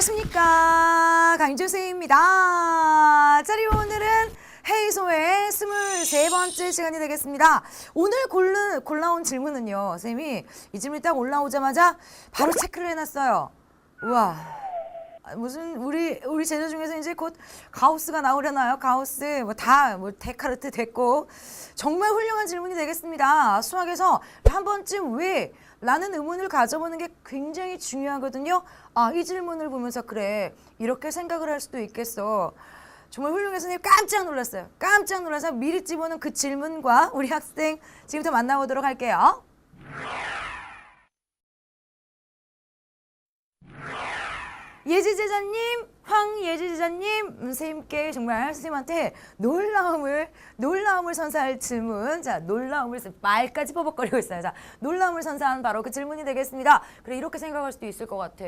안녕하십니까 강주수입니다. 자리 오늘은 헤이소의 23번째 시간이 되겠습니다. 오늘 골라, 골라온 질문은요. 쌤이 이 질문이 딱 올라오자마자 바로 체크를 해놨어요. 우와 아, 무슨 우리 우리 제자 중에서 이제 곧 가우스가 나오려나요? 가우스 뭐다뭐 데카르트 됐고 정말 훌륭한 질문이 되겠습니다. 수학에서 한 번쯤 왜 라는 의문을 가져보는 게 굉장히 중요하거든요. 아, 이 질문을 보면서 그래. 이렇게 생각을 할 수도 있겠어. 정말 훌륭해서 깜짝 놀랐어요. 깜짝 놀라서 미리 집어넣은 그 질문과 우리 학생 지금부터 만나보도록 할게요. 예지 제자님, 황예지 제자님, 음, 선생님께 정말 선생님한테 놀라움을 놀라움을 선사할 질문. 자, 놀라움을 말까지 버벅거리고 있어요. 자, 놀라움을 선사한 바로 그 질문이 되겠습니다. 그래 이렇게 생각할 수도 있을 것 같아.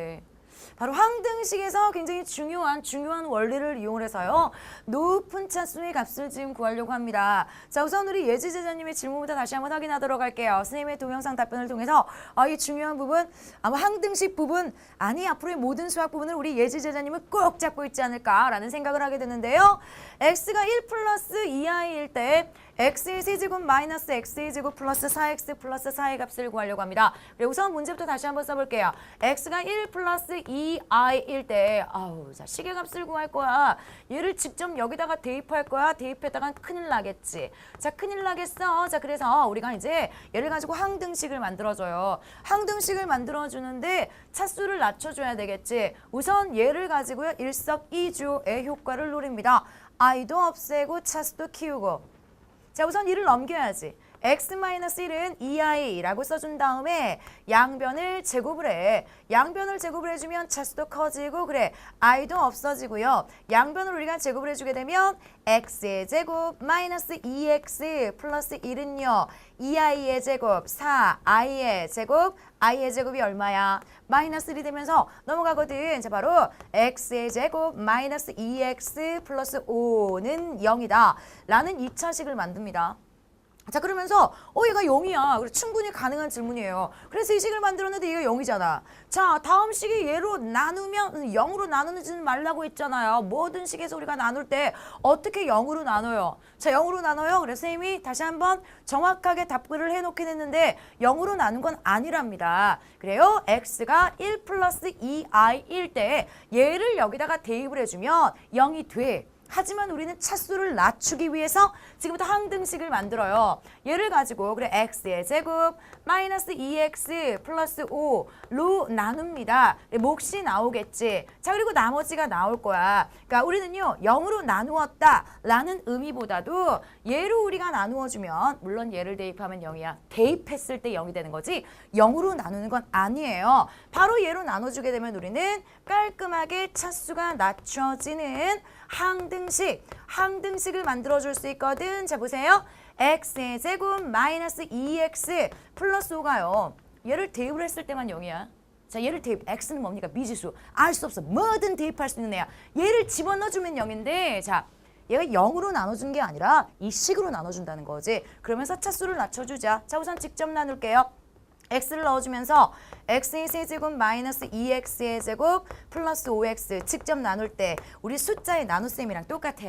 바로 황등식에서 굉장히 중요한 중요한 원리를 이용해서요 높은 차수의 값을 지금 구하려고 합니다. 자 우선 우리 예지 제자님의 질문부터 다시 한번 확인하도록 할게요. 선생님의 동영상 답변을 통해서 아, 이 중요한 부분 아마 황등식 부분 아니 앞으로의 모든 수학 부분을 우리 예지 제자님은 꼭 잡고 있지 않을까라는 생각을 하게 되는데요. x가 1 플러스 2i일 때 x의 세제곱 마이너스 x의 제곱 플러스 4x 플러스 4의 값을 구하려고 합니다. 그래 우선 문제부터 다시 한번 써볼게요. x가 1 플러스 2i일 때 아우 자 시계값을 구할 거야. 얘를 직접 여기다가 대입할 거야. 대입했다간 큰일 나겠지. 자 큰일 나겠어. 자 그래서 우리가 이제 얘를 가지고 항등식을 만들어줘요. 항등식을 만들어주는데 차수를 낮춰줘야 되겠지. 우선 얘를 가지고요 일석이조의 효과를 노립니다. i도 없애고 차수도 키우고 자 우선 이를 넘겨야지. X-1은 2i라고 써준 다음에 양변을 제곱을 해. 양변을 제곱을 해주면 차수도 커지고 그래. i도 없어지고요. 양변을 우리가 제곱을 해주게 되면 x의 제곱 마이너스 2x 플러스 1은요. 2i의 제곱 4i의 제곱 i의 제곱이 얼마야? 마이너스 1이 되면서 넘어가거든. 자 바로 x의 제곱 마이너스 2x 플러스 5는 0이다. 라는 2차식을 만듭니다. 자 그러면서 어 얘가 0이야. 그래 충분히 가능한 질문이에요. 그래서 이 식을 만들었는데 얘가 0이잖아. 자 다음 식이 얘로 나누면 0으로 나누지는 말라고 했잖아요. 모든 식에서 우리가 나눌 때 어떻게 0으로 나눠요? 자 0으로 나눠요. 그래서 선생님이 다시 한번 정확하게 답글을 해놓긴 했는데 0으로 나눈 건 아니랍니다. 그래요. x가 1 플러스 2i일 때 얘를 여기다가 대입을 해주면 0이 돼. 하지만 우리는 차수를 낮추기 위해서 지금부터 항등식을 만들어요. 얘를 가지고 그래 x의 제곱 마이너스 2x 플러스 5로 나눕니다. 몫이 나오겠지. 자 그리고 나머지가 나올 거야. 그러니까 우리는요 0으로 나누었다 라는 의미보다도 얘로 우리가 나누어주면 물론 얘를 대입하면 0이야. 대입했을 때 0이 되는 거지 0으로 나누는 건 아니에요. 바로 얘로 나눠주게 되면 우리는 깔끔하게 차수가 낮춰지는 항등 식, 항등식을 만들어줄 수 있거든. 자 보세요. x의 제곱 마이너스 2x 플러스 5가요. 얘를 대입을 했을 때만 0이야. 자 얘를 대입, x는 뭡니까? 미지수. 알 수 없어. 뭐든 대입할 수 있는 애야. 얘를 집어넣어주면 0인데 자 얘가 0으로 나눠준 게 아니라 이 식으로 나눠준다는 거지. 그러면서 차수를 낮춰주자. 자 우선 직접 나눌게요. X를 넣어주면서 x의 세제곱 마이너스 2x의 제곱 플러스 5x 직접 나눌 때 우리 숫자의 나눗셈이랑 똑같아.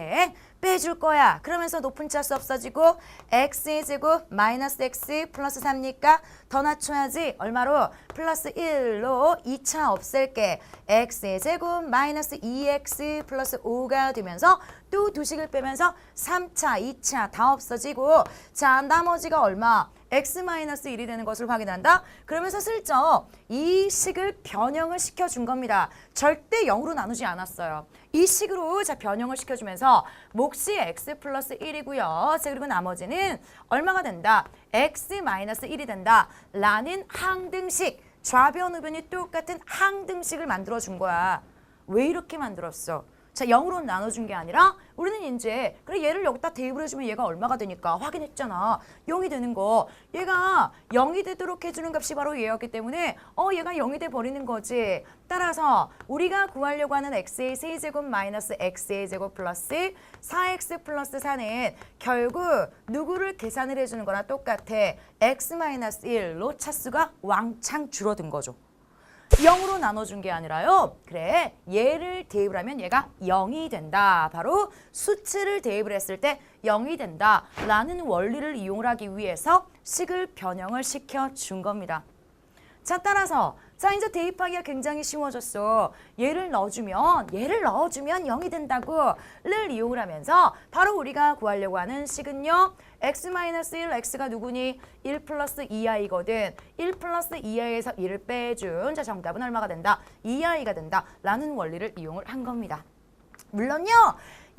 빼줄 거야. 그러면서 높은 차수 없어지고 x의 제곱 마이너스 x 플러스 3니까 더 낮춰야지. 얼마로? 플러스 1로 2차 없앨게. x의 제곱 마이너스 2x 플러스 5가 되면서 또 두 식을 빼면서 3차, 2차 다 없어지고 자 나머지가 얼마? X-1이 되는 것을 확인한다. 그러면서 슬쩍 이 식을 변형을 시켜준 겁니다. 절대 0으로 나누지 않았어요. 이 식으로 자 변형을 시켜주면서 몫이 x 플러스 1이고요. 자 그리고 나머지는 얼마가 된다? x-1이 된다. 라는 항등식, 좌변, 우변이 똑같은 항등식을 만들어준 거야. 왜 이렇게 만들었어? 자, 0으로 나눠준 게 아니라 우리는 이제 그래 얘를 여기다 대입을 해주면 얘가 얼마가 되니까 확인했잖아. 0이 되는 거. 얘가 0이 되도록 해주는 값이 바로 얘였기 때문에 어 얘가 0이 돼 버리는 거지. 따라서 우리가 구하려고 하는 x의 세제곱 마이너스 x의 제곱 플러스 4x 플러스 4는 결국 누구를 계산을 해주는 거나 똑같아. x 마이너스 1로 차수가 왕창 줄어든 거죠. 0으로 나눠준 게 아니라요. 그래, 얘를 대입을 하면 얘가 0이 된다. 바로 수치를 대입을 했을 때 0이 된다. 라는 원리를 이용을 하기 위해서 식을 변형을 시켜준 겁니다. 자, 따라서 자 이제 대입하기가 굉장히 쉬워졌어. 얘를 넣어주면 얘를 넣어주면 0이 된다고 를 이용을 하면서 바로 우리가 구하려고 하는 식은요. x-1 x가 누구니? 1 플러스 2i거든. 1 플러스 2i에서 1을 빼준 자 정답은 얼마가 된다? 2i가 된다. 라는 원리를 이용을 한 겁니다. 물론요.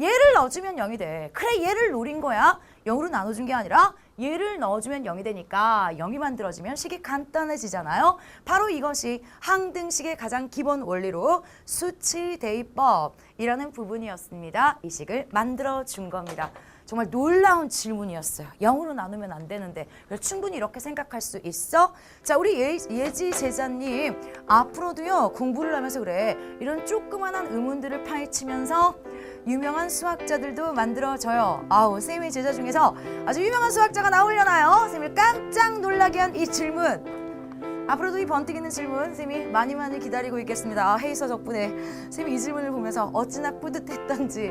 얘를 넣어주면 0이 돼. 그래 얘를 노린 거야. 0으로 나눠준 게 아니라 얘를 넣어주면 0이 되니까 0이 만들어지면 식이 간단해지잖아요. 바로 이것이 항등식의 가장 기본 원리로 수치 대입법이라는 부분이었습니다. 이 식을 만들어준 겁니다. 정말 놀라운 질문이었어요. 0으로 나누면 안 되는데 충분히 이렇게 생각할 수 있어? 자 우리 예, 예지 제자님 앞으로도요 공부를 하면서 그래 이런 조그만한 의문들을 파헤치면서 유명한 수학자들도 만들어져요. 아우 쌤의 제자 중에서 아주 유명한 수학자가 나오려나요? 쌤을 깜짝 놀라게 한 이 질문 앞으로도 이 번뜩 이는 질문 쌤이 많이 많이 기다리고 있겠습니다. 아, 헤이서 덕분에 쌤이 이 질문을 보면서 어찌나 뿌듯했던지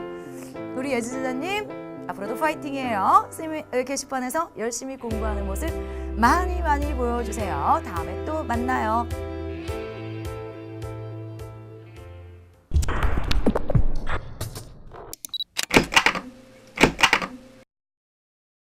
우리 예지 제자님 앞으로도 파이팅이에요. 쌤이 게시판에서 열심히 공부하는 모습 많이 많이 보여주세요. 다음에 또 만나요.